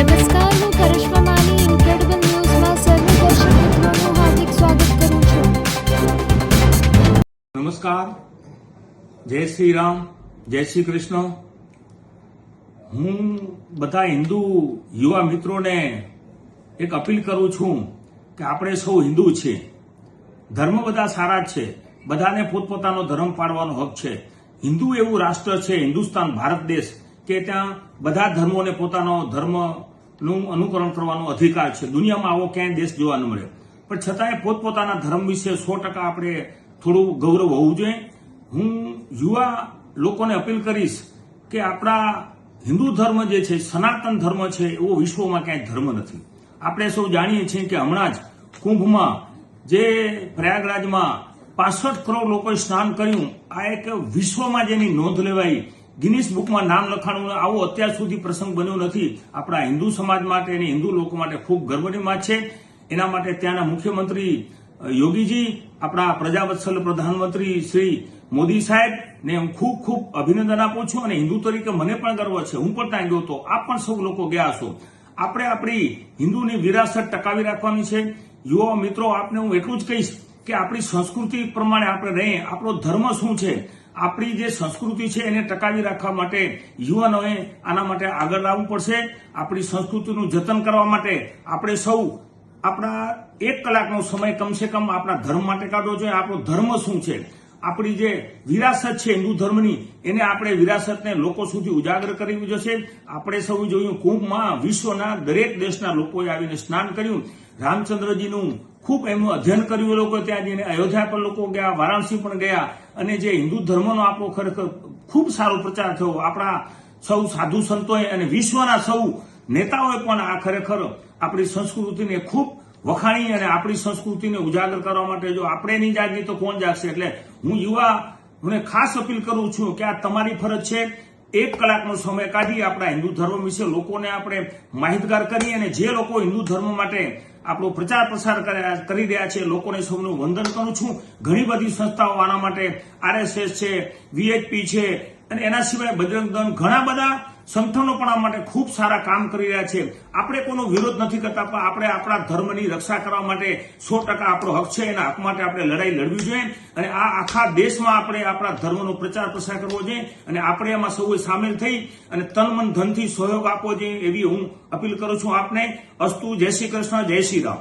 નમસ્કાર છું। જય શ્રી રામ જય શ્રી કૃષ્ણ હું બધા હિન્દુ યુવા મિત્રોને એક અપીલ કરું છું કે આપણે સૌ હિન્દુ છીએ. ધર્મ બધા સારા જ છે. બધાને પોતપોતાનો ધર્મ પાડવાનો હક છે. હિન્દુ એવું રાષ્ટ્ર છે, હિન્દુસ્તાન, ભારત દેશ, કે ત્યાં બધા ધર્મોને પોતાનો ધર્મનું અનુકરણ કરવાનો અધિકાર છે. દુનિયામાં આવો ક્યાંય દેશ જોવા ન મળે. પણ છતાંય પોતપોતાના ધર્મ વિશે સો ટકા આપણે થોડું ગૌરવ હોવું જોઈએ. હું યુવા લોકોને અપીલ કરીશ કે આપણા હિન્દુ ધર્મ જે છે, સનાતન ધર્મ છે, એવો વિશ્વમાં ક્યાંય ધર્મ નથી. આપણે સૌ જાણીએ છીએ કે હમણાં જ કુંભમાં જે પ્રયાગરાજમાં પાસઠ કરોડ લોકોએ સ્નાન કર્યું, આ એક વિશ્વમાં જેની નોંધ લેવાઈ ગિનિસ બુકમાં નામ લખાણું આવો, અત્યાર સુધી પ્રસંગ બન્યો નથી. આપણા હિન્દુ સમાજ માટે અને હિન્દુ લોકો માટે ખૂબ ગર્વની વાત છે. એના માટે ત્યાંના મુખ્યમંત્રી યોગીજી, આપણા પ્રજાવત્સલ પ્રધાનમંત્રી શ્રી મોદી સાહેબ ને હું ખૂબ ખૂબ અભિનંદન આપું છું અને હિન્દુ તરીકે મને પણ ગર્વ છે. હું પણ ત્યાં ગયો હતો. આપ પણ સૌ લોકો ગયા છો આપણે આપણી હિન્દુની વિરાસત ટકાવી રાખવાની છે. યુવા મિત્રો, આપને હું એટલું જ કહીશ કે આપણી સંસ્કૃતિ પ્રમાણે આપણે રહીએ. આપણો ધર્મ શું છે? આપણી જે સંસ્કૃતિ છે એને ટકાવી રાખવા માટે યુવાનોએ આના માટે આગળ આવવું પડશે. આપણી સંસ્કૃતિનું જતન કરવા માટે આપણે સૌ આપણા એક કલાકનો સમય કમસે કમ આપણા ધર્મ માટે કાઢવો જોઈએ. આપણો ધર્મ શું છે? આપણી જે વિરાસત છે હિન્દુ ધર્મની, એને આપણે વિરાસતને લોકો સુધી ઉજાગર કરવી જોશે આપણે સૌ જોયું, કુંભમાં વિશ્વના દરેક દેશના લોકોએ આવીને સ્નાન કર્યું. રામચંદ્રજીનું ખૂબ એમનું અધ્યયન કર્યું લોકો ત્યાં જઈને, અયોધ્યા પણ લોકો ગયા, વારાણસી પણ ગયા. અને જે હિન્દુ ધર્મનો આપણો ખરેખર ખૂબ સારો પ્રચાર થયો. આપણા સૌ સાધુ સંતોએ અને વિશ્વના સૌ નેતાઓએ પણ આ ખરેખર આપણી સંસ્કૃતિને ખૂબ વખાણી અને આપણી સંસ્કૃતિને ઉજાગર કરવા માટે જો આપણે નહીં જાગીએ તો કોણ જાગશે? એટલે હું યુવા મને ખાસ અપીલ કરું છું કે આ તમારી ફરજ છે. એક કલાકનો સમય કાઢી આપણા હિન્દુ ધર્મ વિશે લોકોને આપણે માહિતગાર કરીએ અને જે લોકો હિન્દુ ધર્મ માટે આપણો પ્રચાર પ્રસાર કરી રહ્યા છે, લોકોને સૌનું વંદન કરું છું. ઘણી બધી સંસ્થાઓ આના માટે આરએસએસ છે, વીએચપી છે અને એના સિવાય બજરંગ દળ ઘણા બધા સંગઠનો પણ આ માટે ખૂબ સારા કામ કરી રહ્યા છે. આપણે કોનો વિરોધ નથી કરતા, પણ આપણે આપણા ધર્મની રક્ષા કરવા માટે સો ટકા આપણો હક છે, એના હક માટે આપણે લડાઈ લડવી જોઈએ. અને આ આખા દેશમાં આપણે આપણા ધર્મનો પ્રચાર પ્રસાર કરવો જોઈએ. અને આપણે એમાં સૌએ સામેલ થઈ અને તન મન ધનથી સહયોગ આપવો જોઈએ એવી હું અપીલ કરું છું આપને. અસ્તુ જય શ્રી કૃષ્ણ, જય શ્રી રામ.